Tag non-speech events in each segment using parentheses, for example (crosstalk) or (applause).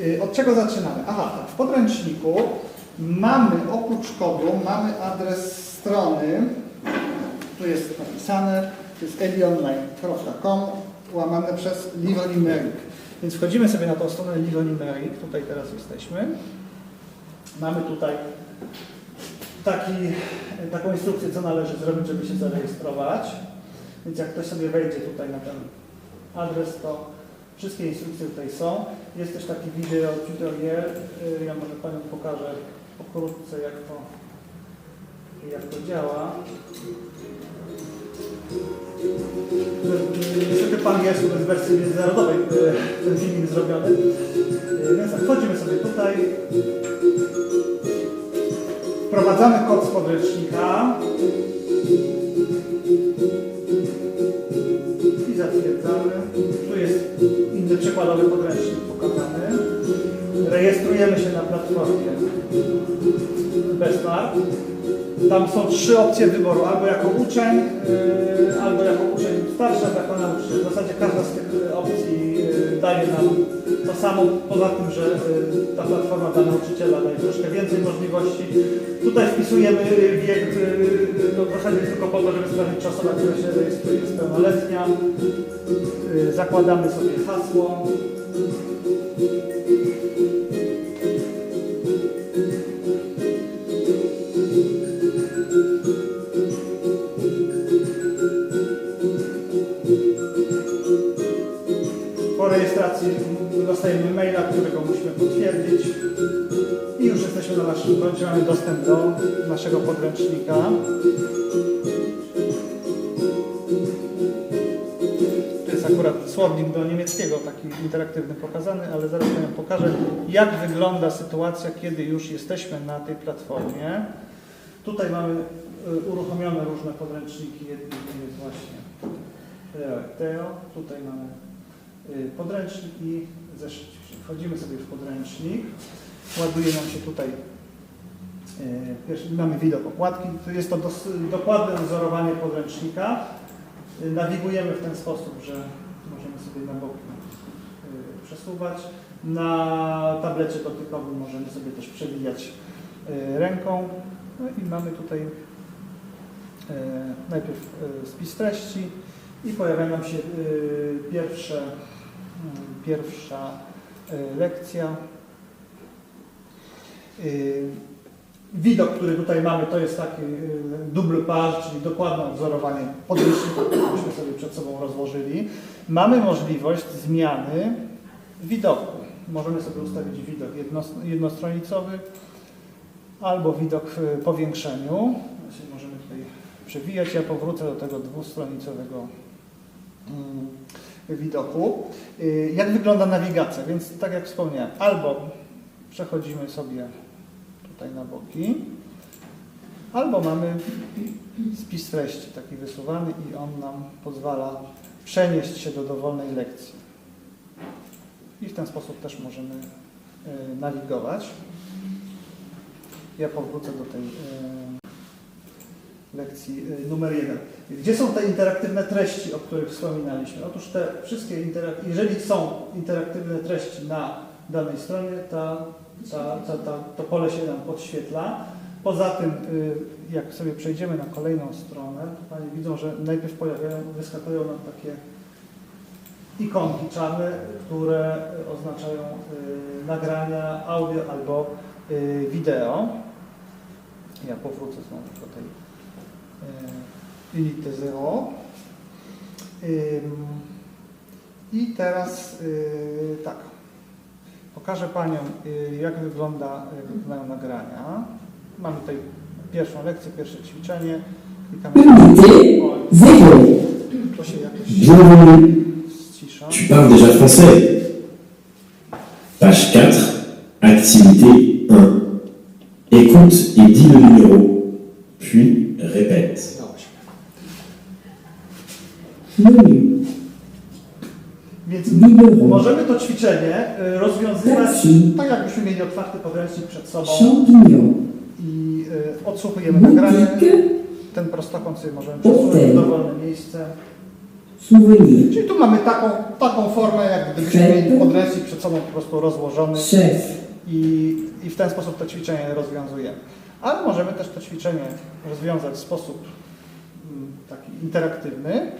Y, Od czego zaczynamy? Aha, tak, w podręczniku mamy oprócz kodu, mamy adres strony, tu jest napisane, to jest elionline.com łamane przez Livonimeric. Więc wchodzimy sobie na tą stronę Livonimeric, tutaj teraz jesteśmy. Mamy tutaj taki, taką instrukcję, co należy zrobić, żeby się zarejestrować. Więc jak ktoś sobie wejdzie tutaj na ten adres, to wszystkie instrukcje tutaj są. Jest też taki wideo tutorial. Y, Ja może Panią pokażę pokrótce, jak to, jak to działa. Niestety Pan jest w wersji międzynarodowej y, ten filmik zrobiony. Y, Więc tak, wchodzimy sobie tutaj. Wprowadzamy kod z podręcznika. Przykładowy podręcznik pokazany. Rejestrujemy się na platformie Bestart. Tam są trzy opcje wyboru, albo jako uczeń, yy, albo jako uczeń starszy, albo jako nauczyciel. W zasadzie każda z tych yy, opcji yy, daje nam to samo, poza tym, że yy, ta platforma dla nauczyciela daje troszkę więcej możliwości. Tutaj wpisujemy wiek, yy, no w zasadzie tylko po to, żeby sprawdzić, czy osoba, która się rejestruje jest pełnoletnia. Yy, Zakładamy sobie hasło. Dostajemy maila, którego musimy potwierdzić i już jesteśmy na naszym koncie, mamy dostęp do naszego podręcznika. To jest akurat słownik do niemieckiego, taki interaktywny pokazany, ale zaraz Wam pokażę, jak wygląda sytuacja, kiedy już jesteśmy na tej platformie. Tutaj mamy y, uruchomione różne podręczniki, jest właśnie Teo, tutaj mamy podręcznik i zeszyt. Wchodzimy sobie w podręcznik, ładuje nam się tutaj, y, mamy widok okładki, jest to dokładne wzorowanie podręcznika. Y, Nawigujemy w ten sposób, że możemy sobie na boki y, przesuwać. Na tablecie dotykowym możemy sobie też przewijać y, ręką. No i mamy tutaj y, najpierw y, spis treści i pojawia nam się y, pierwsze, y, pierwsza y, lekcja. Widok, który tutaj mamy, to jest taki double page, czyli dokładne odwzorowanie podręcznika, który myśmy sobie przed sobą rozłożyli. Mamy możliwość zmiany widoku. Możemy sobie ustawić widok jednos- jednostronicowy albo widok w powiększeniu. Właśnie możemy tutaj przewijać. Ja powrócę do tego dwustronicowego widoku. Y, Jak wygląda nawigacja? Więc tak jak wspomniałem, albo przechodzimy sobie tutaj na boki, albo mamy spis treści taki wysuwany i on nam pozwala przenieść się do dowolnej lekcji. I w ten sposób też możemy y, nawigować. Ja powrócę do tej y, lekcji y, numer jeden. Gdzie są te interaktywne treści, o których wspominaliśmy? Otóż te wszystkie, interak- jeżeli są interaktywne treści na danej stronie, ta, ta, ta, ta, to pole się nam podświetla. Poza tym, y, jak sobie przejdziemy na kolejną stronę, Panie widzą, że najpierw pojawiają, wyskakują nam takie ikonki czarne, które oznaczają y, nagrania audio albo wideo. Ja powrócę znowu do tej y, Unity 0. Ym, I teraz y, tak, pokażę Paniom, y, jak wygląda, wyglądają nagrania. Mamy tutaj pierwszą lekcję, pierwsze ćwiczenie. Klikamy Unité O, 0. To się jakoś ścisza. Tu parles déjà français. Page 4, activité 1. Écoute et dis le numéro, puis répète. Menu. Więc Numéro. możemy to ćwiczenie y, rozwiązywać tak, jakbyśmy mieli otwarty podręcznik przed sobą Champignon. i y, odsłuchujemy nagranie. Ten prostokąt sobie możemy przesunąć w dowolne miejsce. Souvenir. Czyli tu mamy taką, taką formę, jak gdybyśmy mieli podręcznik przed sobą po prostu rozłożony Chef. i, i w ten sposób to ćwiczenie rozwiązujemy. Ale możemy też to ćwiczenie rozwiązać w sposób mm, taki interaktywny.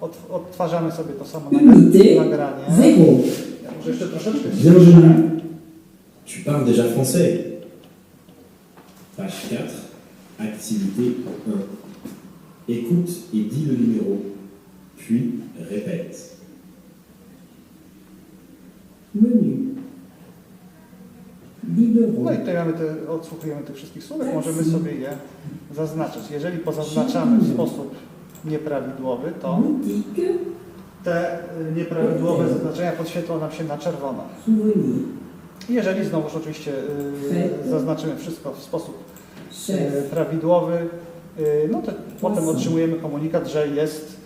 Od, odtwarzamy sobie to samo nagranie. zéro. Ja może jeszcze troszeczkę. Georgina. Tu parles déjà français. Page 4, activité 1. Écoute et dis le numéro, puis répète. Menu. No i tutaj mamy te, odsłuchujemy tych wszystkich słówek, możemy sobie je zaznaczyć. Jeżeli pozaznaczamy w sposób nieprawidłowy, to te y, nieprawidłowe zaznaczenia podświetlą nam się na czerwono. Jeżeli znowuż oczywiście y, zaznaczymy wszystko w sposób y, prawidłowy, no to potem otrzymujemy komunikat, że jest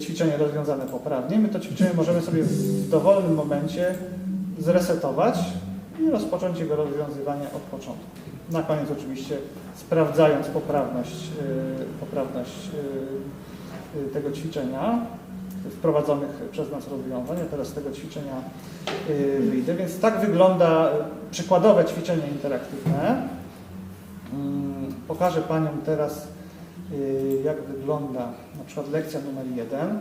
ćwiczenie rozwiązane poprawnie. My to ćwiczenie możemy sobie w dowolnym momencie zresetować i rozpocząć jego rozwiązywanie od początku. Na koniec oczywiście sprawdzając poprawność, y, poprawność y, y, tego ćwiczenia, wprowadzonych przez nas rozwiązań. Ja teraz z tego ćwiczenia wyjdę. Więc tak wygląda przykładowe ćwiczenie interaktywne. Mm, Pokażę Paniom teraz, jak wygląda na przykład lekcja numer jeden.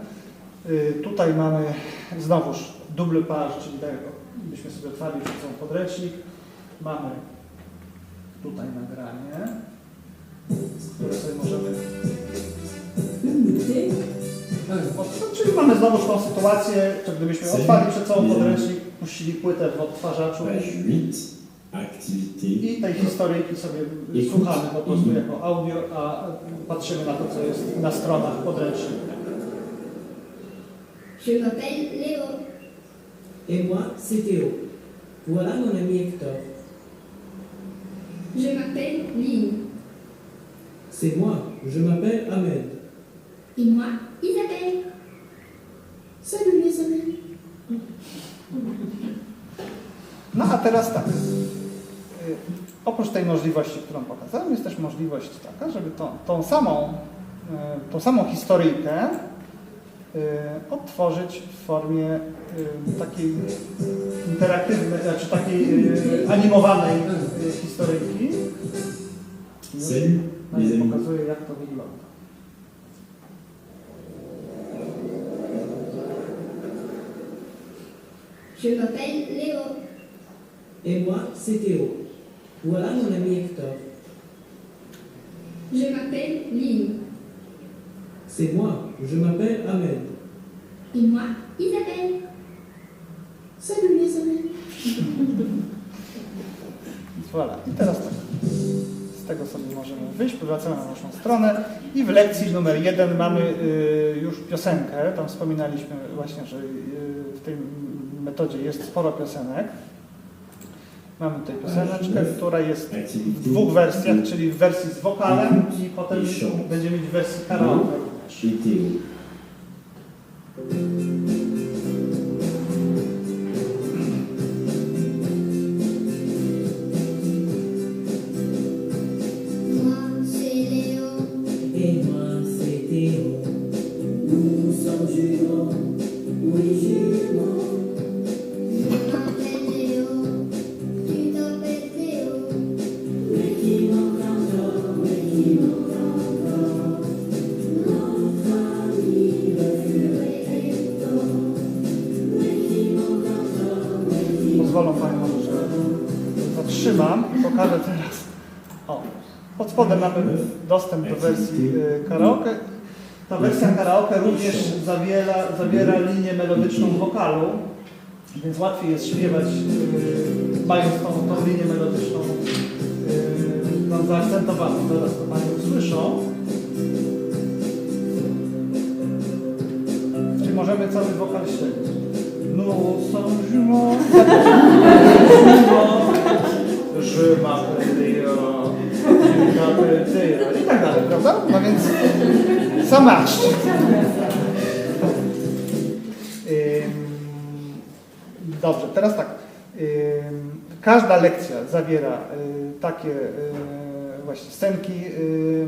Tutaj mamy znowuż double page, czyli jakbyśmy sobie otwarli przed sobą podręcznik. Mamy tutaj nagranie, które sobie możemy od- Czyli mamy znowuż tą sytuację, że gdybyśmy otwarli przed sobą podręcznik, puścili płetę w odtwarzaczu Page 8, activité i tej historyjki sobie słuchamy po prostu jako audio, a patrzymy na to, co jest na stronach podręcznika. Je m'appelle Léo. Et moi, c'est Théo. Voilà mon ami Hector. Je m'appelle Lynn. C'est moi, je m'appelle Ahmed. Et moi, Isabelle. Salut les amis. No a teraz tak. Y, Oprócz tej możliwości, którą pokazałem, jest też możliwość taka, żeby tą, tą, samą, y, tą samą historyjkę odtworzyć w formie y, takiej interaktywnej, znaczy takiej y, animowanej y, historyjki. Już pokazuję, jak to wygląda. Je m'appelle Léo. Et moi, c'est Théo. Voilà mon ami Hector. Je m'appelle Lynn. C'est moi, je m'appelle Ahmed. Et moi, Isabelle. Salut les amis. (laughs) Voilà. I teraz tak. Z tego sobie możemy wyjść, powracamy na naszą stronę i w lekcji numer jeden mamy y, już piosenkę. Tam wspominaliśmy właśnie, że y, w tej metodzie jest sporo piosenek. Mamy tutaj pioseneczkę, która jest w dwóch wersjach, czyli w wersji z wokalem i potem będziemy mieć w wersji karaoke również. Et dostęp do wersji y, karaoke. Ta wersja karaoke również zawiera, zawiera linię melodyczną wokalu, więc łatwiej jest śpiewać, y, mając tą, tą linię melodyczną y, tam zaakcentowaną. Zaraz to Pani usłyszą. Czyli możemy cały wokal śledzić. Nous sommes ça marche. Dobrze, teraz tak. Każda lekcja zawiera y, takie y, właśnie scenki y,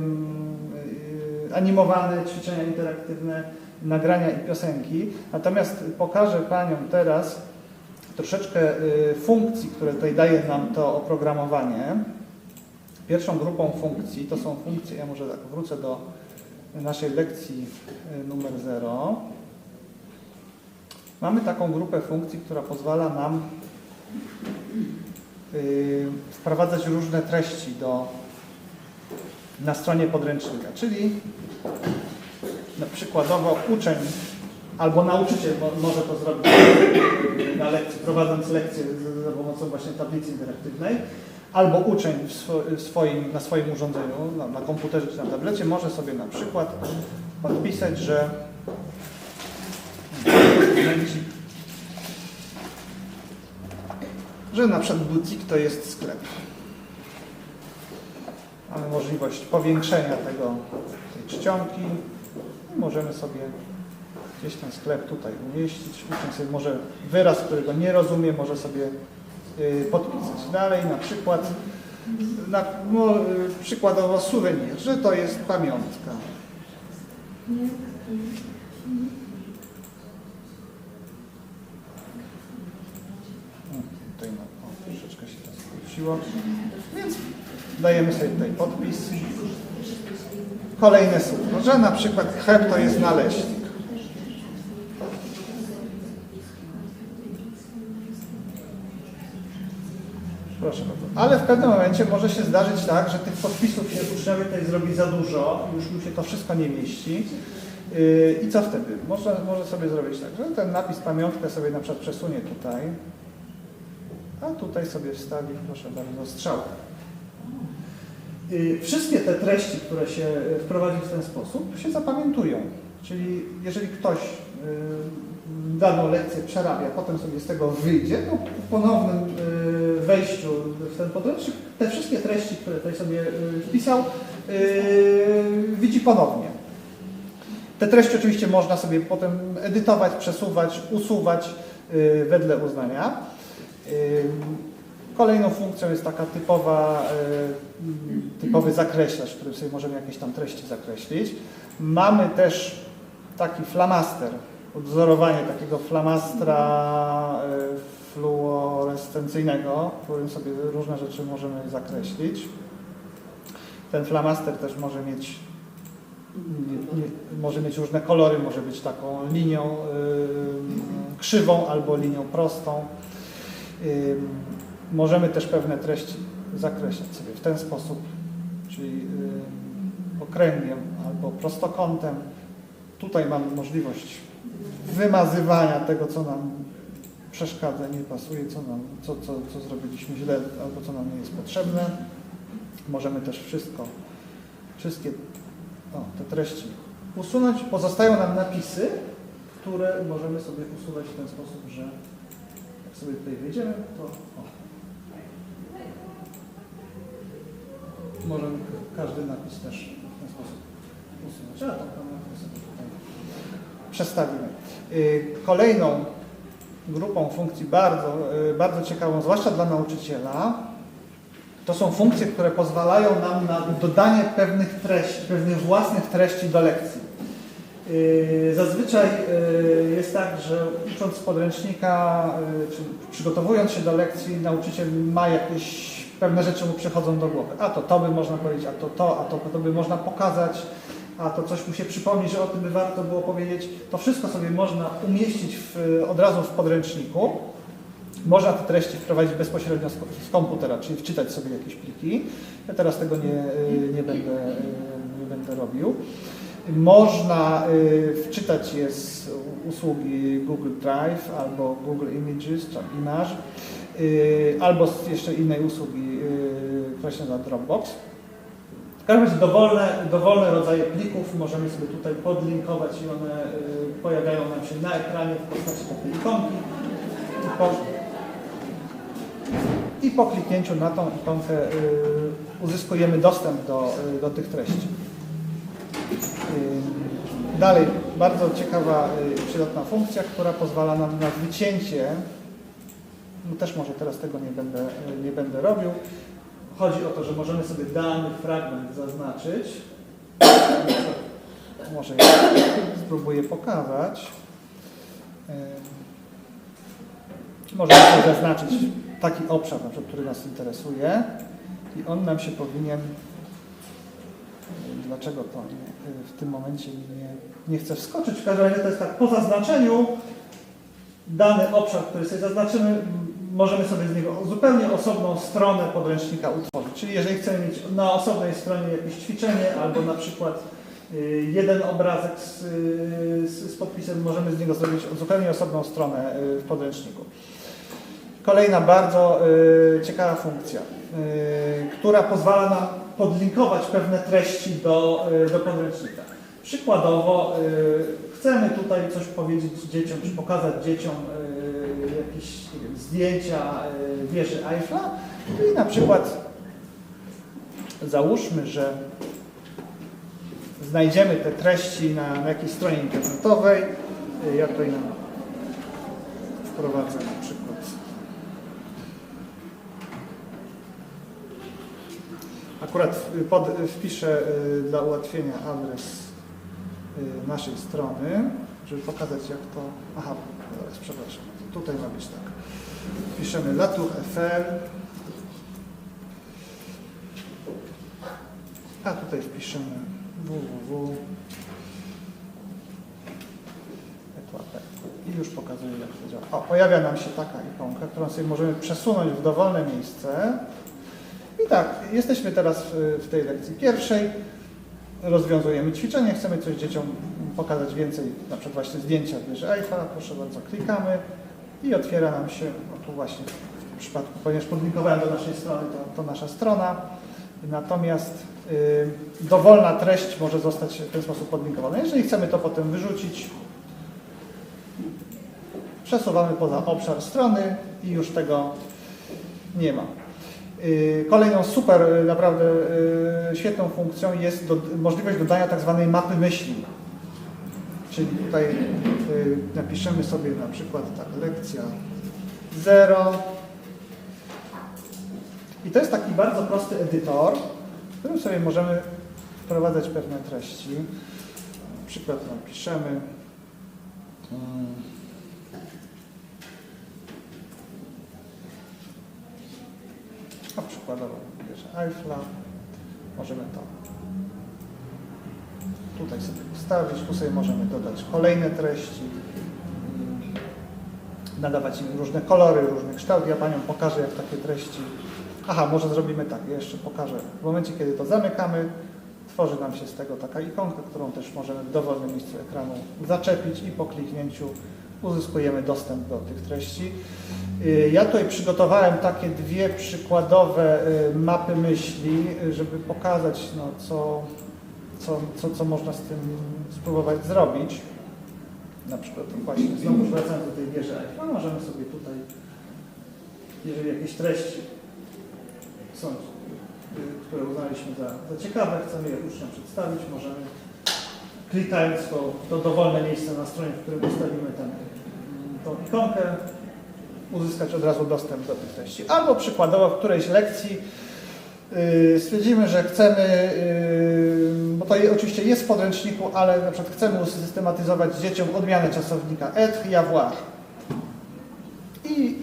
animowane, ćwiczenia interaktywne. nagrania i piosenki. Natomiast pokażę Paniom teraz troszeczkę funkcji, które tutaj daje nam to oprogramowanie. Pierwszą grupą funkcji to są funkcje, ja może tak wrócę do naszej lekcji y, numer 0. Mamy taką grupę funkcji, która pozwala nam y, wprowadzać różne treści do, na stronie podręcznika, czyli no, przykładowo uczeń albo nauczyciel mo- może to zrobić na lekcji, prowadząc lekcję za pomocą właśnie tablicy interaktywnej, albo uczeń swoim, na swoim urządzeniu, na, na komputerze czy na tablecie może sobie na przykład podpisać, że że na przykład butik to jest sklep. Mamy możliwość powiększenia tego, tej czcionki i możemy sobie gdzieś ten sklep tutaj umieścić. Uczeń sobie może wyraz, którego nie rozumie, może sobie podpisać. Dalej na przykład, na, no, y, przykładowo suwenir, że to jest pamiątka. Tutaj no, o, troszeczkę się to skróciło. Więc dajemy sobie tutaj podpis. Kolejne słowo, że na przykład chleb to jest naleśnik. Proszę bardzo. Ale w pewnym momencie może się zdarzyć tak, że tych podpisów się uczniowie tutaj zrobi za dużo, już mu się to wszystko nie mieści. Yy, I co wtedy? Może, może sobie zrobić tak, że ten napis pamiątkę sobie na przykład przesunie tutaj, a tutaj sobie wstawi, proszę bardzo, strzałkę. Y, Wszystkie te treści, które się wprowadzi w ten sposób, się zapamiętują. Czyli jeżeli ktoś y, daną lekcję przerabia, potem sobie z tego wyjdzie, to po ponownym y, wejściu w ten podręcznik te wszystkie treści, które tutaj sobie y, wpisał, y, widzi ponownie. Te treści oczywiście można sobie potem edytować, przesuwać, usuwać y, wedle uznania. Kolejną funkcją jest taka typowa, typowy zakreślacz, w którym sobie możemy jakieś tam treści zakreślić. Mamy też taki flamaster, odwzorowanie takiego flamastra y, fluorescencyjnego, którym sobie różne rzeczy możemy zakreślić. Ten flamaster też może mieć, nie, nie, może mieć różne kolory, może być taką linią y, krzywą albo linią prostą. Y, Możemy też pewne treści zakreślać sobie w ten sposób, czyli y, okręgiem albo prostokątem. Tutaj mamy możliwość wymazywania tego, co nam przeszkadza, nie pasuje, co, nam, co, co, co zrobiliśmy źle albo co nam nie jest potrzebne. Możemy też wszystko, wszystkie o, te treści usunąć. Pozostają nam napisy, które możemy sobie usuwać w ten sposób, że jak sobie tutaj wejdziemy, to o, możemy każdy napis też w ten sposób usunąć. A przestawimy. Y, Kolejną grupą funkcji bardzo, y, bardzo ciekawą, zwłaszcza dla nauczyciela, to są funkcje, które pozwalają nam na dodanie pewnych treści, pewnych własnych treści do lekcji. Y, Zazwyczaj jest tak, że ucząc podręcznika, czy przygotowując się do lekcji, nauczyciel ma jakieś pewne rzeczy mu przychodzą do głowy. A to to by można powiedzieć, a to to, a to, to by można pokazać, a to coś mu się przypomni, że o tym by warto było powiedzieć. To wszystko sobie można umieścić w, od razu w podręczniku. Można te treści wprowadzić bezpośrednio z, komputera, czyli wczytać sobie jakieś pliki. Ja teraz tego nie, y, nie, będę, y, nie będę robił. Można y, wczytać je z usługi Google Drive albo Google Images, czy Image, albo z jeszcze innej usługi, się nazywa Dropbox. W każdym razie dowolne, dowolne rodzaje plików możemy sobie tutaj podlinkować i one y, pojawiają nam się na ekranie w postaci takiej ikonki. I po, I po kliknięciu na tą ikonkę y, uzyskujemy dostęp do, y, do tych treści. Y, Dalej, bardzo ciekawa y, przydatna funkcja, która pozwala nam na wycięcie. No też może teraz tego nie będę, y, nie będę robił. Chodzi o to, że możemy sobie dany fragment zaznaczyć. może ja spróbuję pokazać. Możemy sobie zaznaczyć taki obszar, na przykład, który nas interesuje i on nam się powinien Dlaczego to nie, w tym momencie nie, nie chce wskoczyć? W każdym razie to jest tak, po zaznaczeniu dany obszar, który sobie zaznaczymy, możemy sobie z niego zupełnie osobną stronę podręcznika utworzyć. Czyli jeżeli chcemy mieć na osobnej stronie jakieś ćwiczenie albo na przykład y, jeden obrazek z, y, z, z podpisem, możemy z niego zrobić zupełnie osobną stronę y, w podręczniku. Kolejna bardzo ciekawa funkcja, która pozwala nam podlinkować pewne treści do, do podręcznika. Przykładowo chcemy tutaj coś powiedzieć dzieciom, czy pokazać dzieciom y, jakieś nie wiem, zdjęcia y, wieży Eiffla i na przykład załóżmy, że znajdziemy te treści na, na jakiejś stronie internetowej. Y, Ja tutaj nam wprowadzę na przykład Akurat y, pod, wpiszę dla ułatwienia adres naszej strony, żeby pokazać jak to... Aha, zaraz, przepraszam. Tutaj ma być tak. Piszemy latour.fr A tutaj wpiszemy www i już pokazuję jak to działa. O, pojawia nam się taka ikonka, którą sobie możemy przesunąć w dowolne miejsce. I tak, jesteśmy teraz w, w tej lekcji pierwszej. Rozwiązujemy ćwiczenie, chcemy coś dzieciom pokazać więcej, na przykład właśnie zdjęcia wieży Eiffla. Proszę bardzo, klikamy i otwiera nam się, tu właśnie w przypadku, ponieważ podlinkowałem do naszej strony, to, to nasza strona. Natomiast y, dowolna treść może zostać w ten sposób podlinkowana. Jeżeli chcemy to potem wyrzucić, przesuwamy poza obszar strony i już tego nie ma. Yy, Kolejną super, yy, naprawdę yy, świetną funkcją jest do, możliwość dodania tak zwanej mapy myśli. Czyli tutaj napiszemy sobie na przykład tak, lekcja 0. I to jest taki bardzo prosty edytor, w którym sobie możemy wprowadzać pewne treści. Na przykład napiszemy mm, A przykładowo bierze Eiffla. Możemy to tutaj sobie ustawić. Tu sobie możemy dodać kolejne treści. Nadawać im różne kolory, różny kształt. Ja Panią pokażę, jak takie treści... Aha, może zrobimy tak. Jeszcze pokażę. W momencie, kiedy to zamykamy, tworzy nam się z tego taka ikonka, którą też możemy w dowolnym miejscu ekranu zaczepić i po kliknięciu uzyskujemy dostęp do tych treści. Y, Ja tutaj przygotowałem takie dwie przykładowe y, mapy myśli, y, żeby pokazać, no, co, co, co, co można z tym spróbować zrobić. Na przykład to właśnie znowu wracając do tej wieży Eiffla, możemy sobie tutaj, jeżeli jakieś treści są, które uznaliśmy za, za ciekawe, chcemy je uczniom przedstawić, możemy klikając to, to dowolne miejsce na stronie, w którym ustawimy ten, tą ikonkę, uzyskać od razu dostęp do tych treści. Albo przykładowo w którejś lekcji yy, stwierdzimy, że chcemy, yy, bo to oczywiście jest w podręczniku, ale na przykład chcemy usystematyzować dzieciom odmianę czasownika être i avoir. I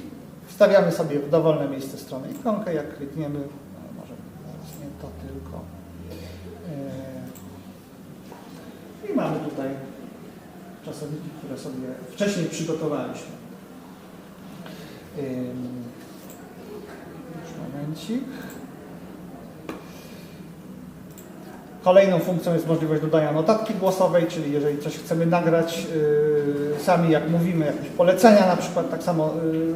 wstawiamy sobie w dowolne miejsce strony ikonkę, jak klikniemy, no może nie to tylko. Yy, I mamy tutaj czasowniki, które sobie wcześniej przygotowaliśmy. Ym, Już momencik. Kolejną funkcją jest możliwość dodania notatki głosowej, czyli jeżeli coś chcemy nagrać yy, sami, jak mówimy, jakieś polecenia na przykład, tak samo yy,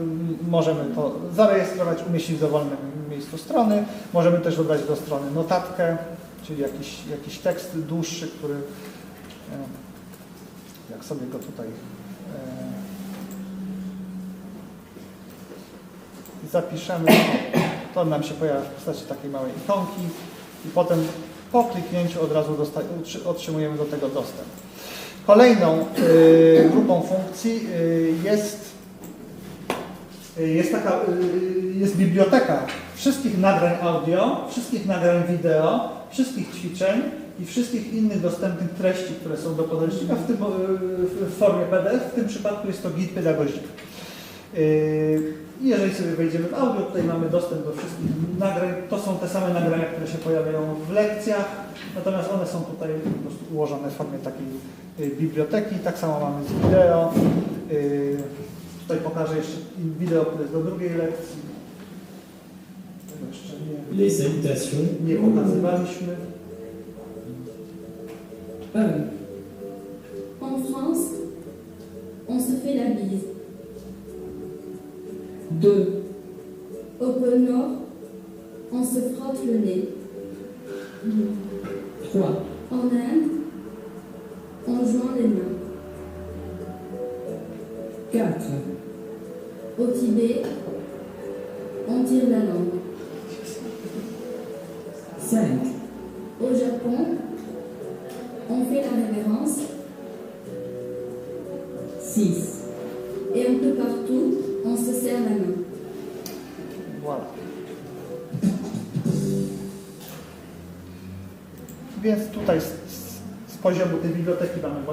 możemy to zarejestrować, umieścić w dowolnym miejscu strony. Możemy też dodać do strony notatkę, czyli jakiś, jakiś tekst dłuższy, który yy, jak sobie go tutaj yy, zapiszemy, to nam się pojawia w postaci takiej małej ikonki i potem po kliknięciu od razu otrzymujemy do tego dostęp. Kolejną yy, grupą funkcji yy, jest, yy, jest taka yy, jest biblioteka wszystkich nagrań audio, wszystkich nagrań wideo, wszystkich ćwiczeń i wszystkich innych dostępnych treści, które są do podręcznika, w, tym, e, w formie PDF. W tym przypadku jest to git pedagogik. Jeżeli sobie wejdziemy w audio, tutaj mamy dostęp do wszystkich nagrań. To są te same nagrania, które się pojawiają w lekcjach, natomiast one są tutaj po prostu ułożone w formie takiej yy, biblioteki. Tak samo mamy z wideo. Yy, Tutaj pokażę jeszcze wideo, które jest do drugiej lekcji. Tego jeszcze nie, Les salutations. nie pokazywaliśmy. Un. En France, on se fait la bise. Deux. Au pôle Nord, on se frotte le nez. Trois. En Inde,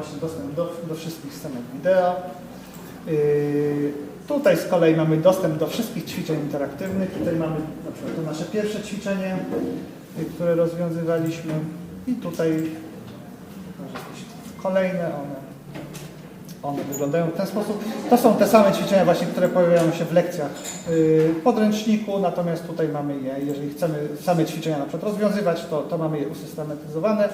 właśnie dostęp do, do wszystkich scenek wideo. Yy, tutaj z kolei mamy dostęp do wszystkich ćwiczeń interaktywnych. Tutaj mamy na przykład to nasze pierwsze ćwiczenie, yy, które rozwiązywaliśmy. I tutaj kolejne one. One wyglądają w ten sposób. To są te same ćwiczenia właśnie, które pojawiają się w lekcjach yy, podręczniku, natomiast tutaj mamy je, jeżeli chcemy same ćwiczenia na przykład rozwiązywać, to, to mamy je usystematyzowane.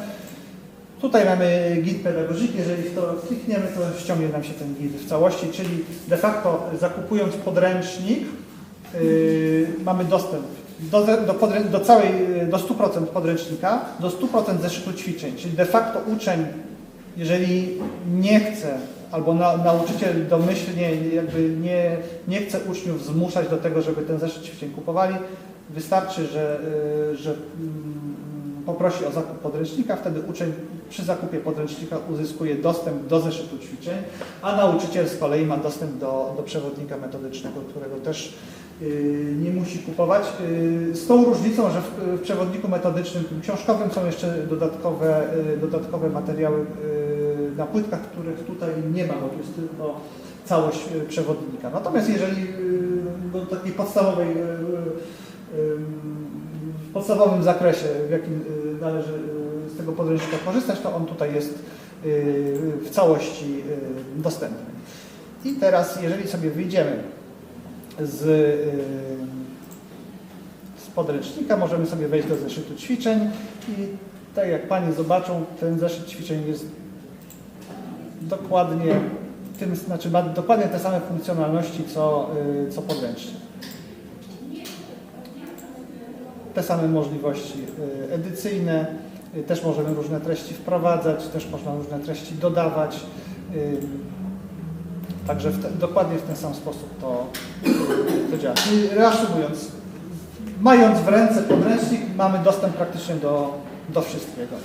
Tutaj mamy git pedagogiki, jeżeli w to klikniemy, to ściągnie nam się ten git w całości, czyli de facto zakupując podręcznik, yy, mamy dostęp do, do, do całej, do 100% podręcznika, do 100% zeszytu ćwiczeń, czyli de facto uczeń, jeżeli nie chce, albo na, nauczyciel domyślnie jakby nie, nie chce uczniów zmuszać do tego, żeby ten zeszyt ćwiczeń kupowali, wystarczy, że, yy, że mm, poprosi o zakup podręcznika, wtedy uczeń przy zakupie podręcznika uzyskuje dostęp do zeszytu ćwiczeń, a nauczyciel z kolei ma dostęp do, do przewodnika metodycznego, którego też yy, nie musi kupować. Yy, z tą różnicą, że w, przewodniku metodycznym tym książkowym są jeszcze dodatkowe, yy, dodatkowe materiały na płytkach, których tutaj nie ma, bo tu jest tylko całość przewodnika. Natomiast jeżeli do takiej podstawowej w podstawowym zakresie, w jakim należy tego podręcznika korzystać, to on tutaj jest y, w całości y, dostępny. I teraz, jeżeli sobie wyjdziemy z, y, z podręcznika, możemy sobie wejść do zeszytu ćwiczeń i tak jak Panie zobaczą, ten zeszyt ćwiczeń jest dokładnie tym, znaczy ma dokładnie te same funkcjonalności, co, co podręcznik. te same możliwości edycyjne, też możemy różne treści wprowadzać, też można różne treści dodawać. y, Także w te, dokładnie w ten sam sposób to, y, to działa. Czyli reasumując, mając w ręce podręcznik, mamy dostęp praktycznie do, do wszystkiego.